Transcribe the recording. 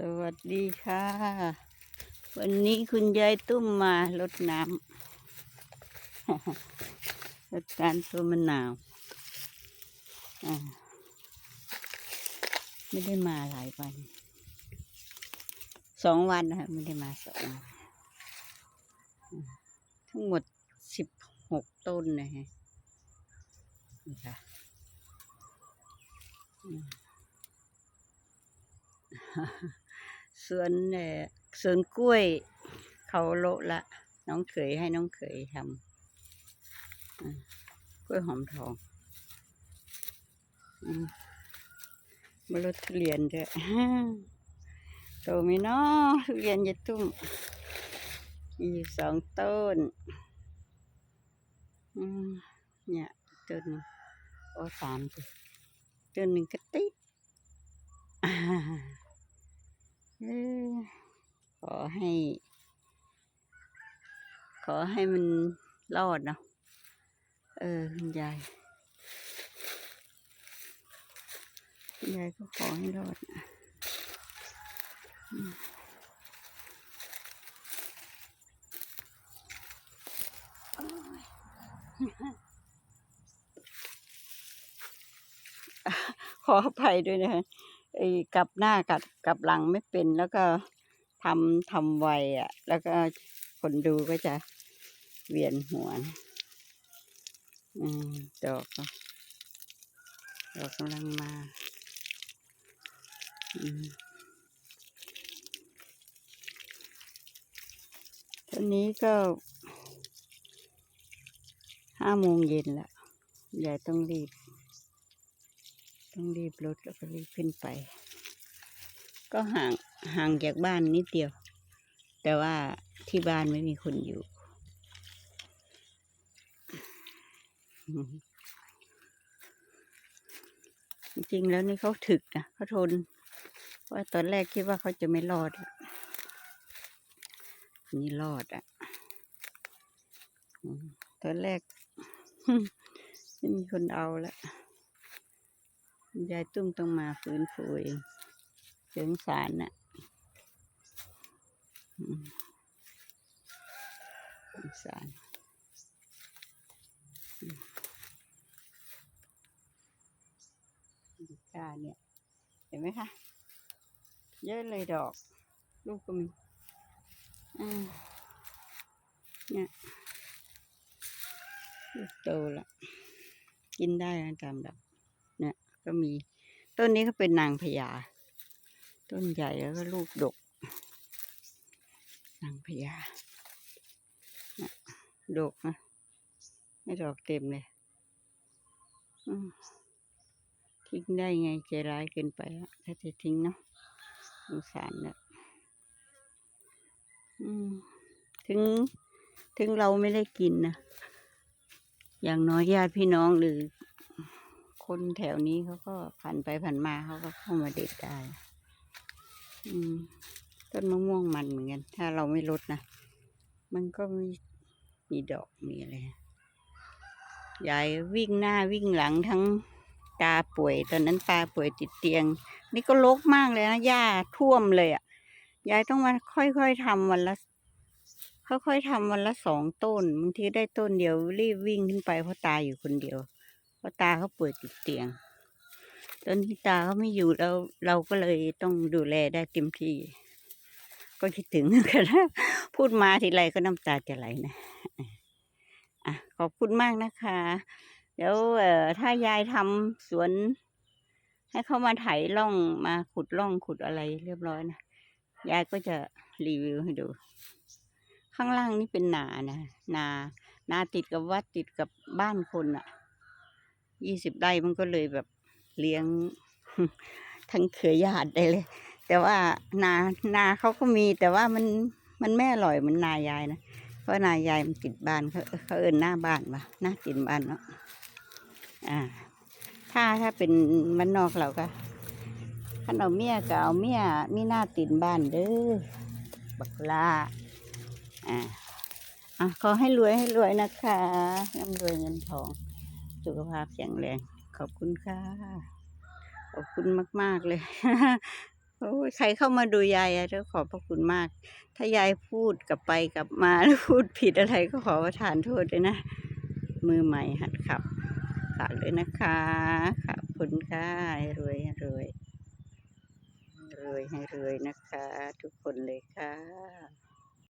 สวัสดีค่ะ วันนี้คุณยายตุ้มมารดน้ำรดการตัวมะนาวไม่ได้มาหลายวันสองวันนะคะไม่ได้มาสองวันทั้งหมดสิบหกต้นนะฮะนี่ค่ะ สวนเอ่อสวนกล้วย เขาโละละ น้องเขยให้น้องเขยทำกล้วยหอมทองมมารดทุเรียนด้วยโตไหมเนาะทุเรียนยายตุ้มมีอยู่สองต้นเนี่ยต้นโอ้สามต้นหนึ่งก็ติด ขอให้ ขอให้มันรอดเนาะเออคุณยายคุณยายก็ขอให้รอดนะขออภัยด้วยนะคะไอ้กลับหน้ากับกลับหลังไม่เป็นแล้วก็ ทำทำไวอะ แล้วก็คนดูก็จะเวียนหัวอืมดอกดอกกำลังมาอืมตอนนี้ก็ห้าโมงเย็นละยายต้องรีบ ต้องรีบรถแล้วก็รีบขึ้นไป ก็ห่าง ห่างจากบ้านนิดเดียว แต่ว่าที่บ้านไม่มีคนอยู่ จริงๆแล้วนี่เขาถึกนะเขาทน ว่าตอนแรกคิดว่าเขาจะไม่รอด นี่รอดอะ ตอนแรกไม่มีคนเอาแล้วยายตุ้มต้องมาฟื้นฟูเองสงสารน่ะ อืมสงสารอืมกล้าเนี่ย เห็นไหมคะ เยอะเลยดอก ลูกก็มีอ่าเนี่ยลูกโตละกินได้นะตามแบบเนี่ยก็มี ต้นนี้ก็เป็นนางพญา ต้นใหญ่แล้วก็ลูกดก นางพญาเนี่ยดกนะ ไม่ดอกเต็มเลยอืมทิ้งได้ไงใจร้ายเกินไปอะถ้าจะทิ้งเนาะสงสารเนอะอืมถึงถึงเราไม่ได้กินนะอย่างน้อยญาติพี่น้องหรือ คนแถวนี้เขาก็ผ่านไปผ่านมาเขาก็เข้ามาเด็ดได้ อืม ต้นมะม่วงมันเหมือนกัน ถ้าเราไม่ลดนะ มันก็มีมีดอกมีอะไรยายวิ่งหน้าวิ่งหลังทั้งตาป่วย ตอนนั้นตาป่วยติดเตียง นี่ก็ลกมากเลยนะหญ้าท่วมเลยอะ่ะยายต้องมาค่อยๆทำวันละค่อยๆทำวันละสองต้นบางทีได้ต้นเดียวรีบวิ่งขึ้นไปเพราะตาอยู่คนเดียว เพราะตาเขาป่วยติดเตียงตอนที่ตาเขาไม่อยู่เราเราก็เลยต้องดูแลได้เต็มที่ ก็คิดถึงนกันนะพูดมาทีไรก็น้ำตาจะไหลนะอะขอบคุณมากนะคะ เดี๋ยวเอ่อถ้ายายทำสวน ให้เขามาไถร่องมาขุดร่องขุดอะไรเรียบร้อยนะยายก็จะรีวิวให้ดู ข้างล่างนี่เป็นนานะนานาติดกับวัดติดกับบ้านคนอะยี่สิบไร่มันก็เลยแบบเลี้ยง ทั้งเครือญาติได้เลย แต่ว่านานาเขาก็มีแต่ว่ามันมันไม่อร่อยเหมือนนายายนะเพราะนายายมันติดบ้านเขาเขาเอินหน้าบ้านปะหน้าติดบ้านเนาะอ่า ถ้าถ้าเป็นมันนอกเราก็ขันเอาเมียก็เอาเมียมีหน้าติดบ้านเด้อบักลาอ่าอะขอให้รวยให้รวยนะคะร่ำรวยเงินทอง สุขภาพแข็งแรง ขอบคุณค่ะ ขอบคุณมาก ๆ เลย ใครเข้ามาดูยายอะก็ขอบพระคุณมาก ถ้ายายพูดกลับไปกลับมาแล้วพูดผิดอะไรก็ขอประทานโทษด้วยนะ มือใหม่หัดขับฝากด้วยนะคะขอบคุณค่ะรวยรวยรวยให้รวยนะคะ ทุกคนเลยค่ะ